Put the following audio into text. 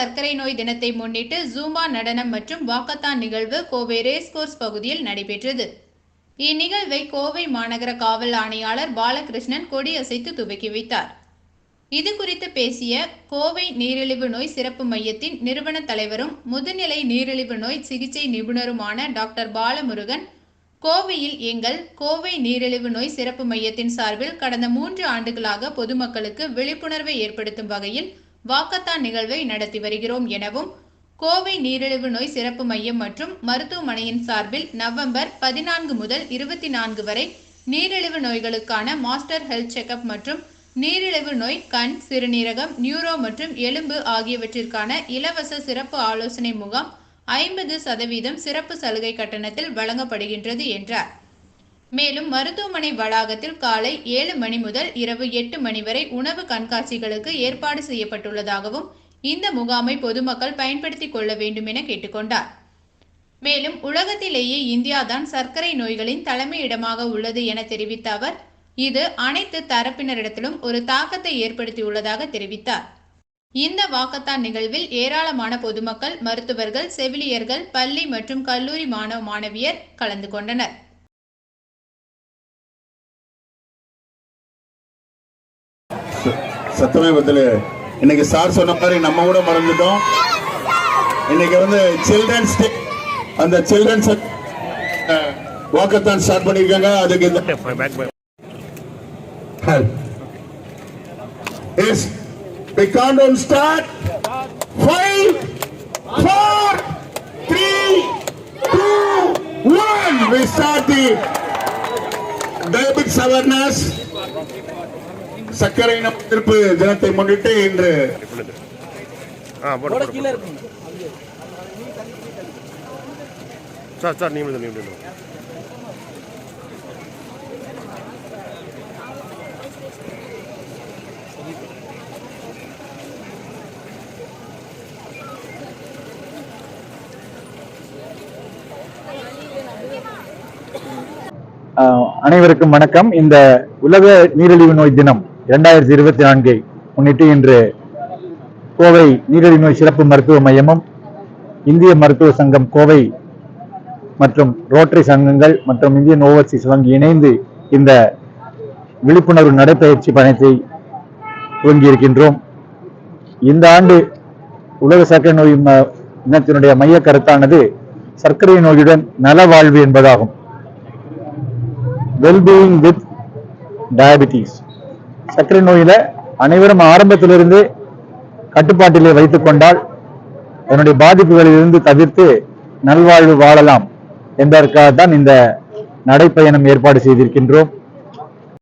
சர்க்கரை நோய் தினத்தை முன்னிட்டு ஜூம்பா நடனம் மற்றும் வாக்கத்தான் நிகழ்வு கோவை ரேஸ்கோர்ஸ் பகுதியில் நடைபெற்றது. இந்நிகழ்வை கோவை மாநகர காவல் ஆணையாளர் பாலகிருஷ்ணன் கொடியசைத்து துவக்கி வைத்தார். இது குறித்து பேசிய கோவை நீரிழிவு நோய் சிறப்பு மையத்தின் நிறுவன தலைவரும் முதுநிலை நீரிழிவு நோய் சிகிச்சை நிபுணருமான டாக்டர் பாலமுருகன் கோவையில் எங்கள் கோவை நீரிழிவு நோய் சிறப்பு மையத்தின் சார்பில் கடந்த மூன்று ஆண்டுகளாக பொதுமக்களுக்கு விழிப்புணர்வை ஏற்படுத்தும் வகையில் வாக்கத்தான் நிகழ்வை நடத்தி வருகிறோம் எனவும் கோவை நீரிழிவு நோய் சிறப்பு மையம் மற்றும் மருத்துவமனையின் சார்பில் நவம்பர் பதினான்கு முதல் இருபத்தி நான்கு வரை நீரிழிவு நோய்களுக்கான மாஸ்டர் ஹெல்த் செக்கப் மற்றும் நீரிழிவு நோய் கண் சிறுநீரகம் நியூரோ மற்றும் எலும்பு ஆகியவற்றிற்கான இலவச சிறப்பு ஆலோசனை முகாம் ஐம்பது சதவீதம் சிறப்பு சலுகை கட்டணத்தில் வழங்கப்படுகின்றது என்றார். மேலும் மருத்துவமனை வளாகத்தில் காலை ஏழு மணி முதல் இரவு எட்டு மணி வரை உணவு கண்காட்சிகளுக்கு ஏற்பாடு செய்யப்பட்டுள்ளதாகவும் இந்த முகாமை பொதுமக்கள் பயன்படுத்திக் கொள்ள வேண்டும் என கேட்டுக்கொண்டார். மேலும் உலகத்திலேயே இந்தியாதான் சர்க்கரை நோய்களின் தலைமையிடமாக உள்ளது என தெரிவித்த அவர் இது அனைத்து தரப்பினரிடத்திலும் ஒரு தாக்கத்தை ஏற்படுத்தியுள்ளதாக தெரிவித்தார். இந்த வாக்கத்தான் நிகழ்வில் ஏராளமான பொதுமக்கள் மருத்துவர்கள் செவிலியர்கள் பள்ளி மற்றும் கல்லூரி மாணவ மாணவியர் கலந்து கொண்டனர். சத்தமே பதில் இன்னைக்கு சார் சொன்ன மாதிரி நம்ம கூட மறந்துட்டோம். இன்னைக்கு வந்து சில்ட்ரன்ஸ் டே அந்த சில்ட்ரன்ஸ் வாக்கத்தான் ஸ்டார்ட் பண்ணிருக்காங்க அதுக்கு இந்த back, back. Yes we count down start. Five four three two one. We start the diabetes awareness. சர்க்கரை நோய் எதிர்ப்பு தினத்தை முன்னிட்டு இன்று சார் சார் நீ நீ அனைவருக்கும் வணக்கம். இந்த உலக நீரிழிவு நோய் தினம் இரண்டாயிரத்தி இருபத்தி நான்கை முன்னிட்டு இன்று கோவை நீரிழிவு நோய் சிறப்பு மருத்துவ மையமும் இந்திய மருத்துவ சங்கம் கோவை மற்றும் ரோட்டரி சங்கங்கள் மற்றும் இந்தியன் ஓவர்சீஸ் வங்கி இணைந்து இந்த விழிப்புணர்வு நடைபயிற்சி பயணத்தை துவங்கியிருக்கின்றோம். இந்த ஆண்டு உலக சர்க்கரை நோய் ம- மைய கருத்தானது சர்க்கரை நோயுடன் நலவாழ்வு என்பதாகும். வெல்பீயிங் வித் டயபிட்டிஸ் சர்க்கரை நோயில அனைவரும் ஆரம்பத்திலிருந்து கட்டுப்பாட்டிலே வைத்துக் கொண்டால் அதனுடைய பாதிப்புகளிலிருந்து தவிர்த்து நல்வாழ்வு வாழலாம் என்பதற்காகத்தான் இந்த நடைப்பயணம் ஏற்பாடு செய்திருக்கின்றோம்.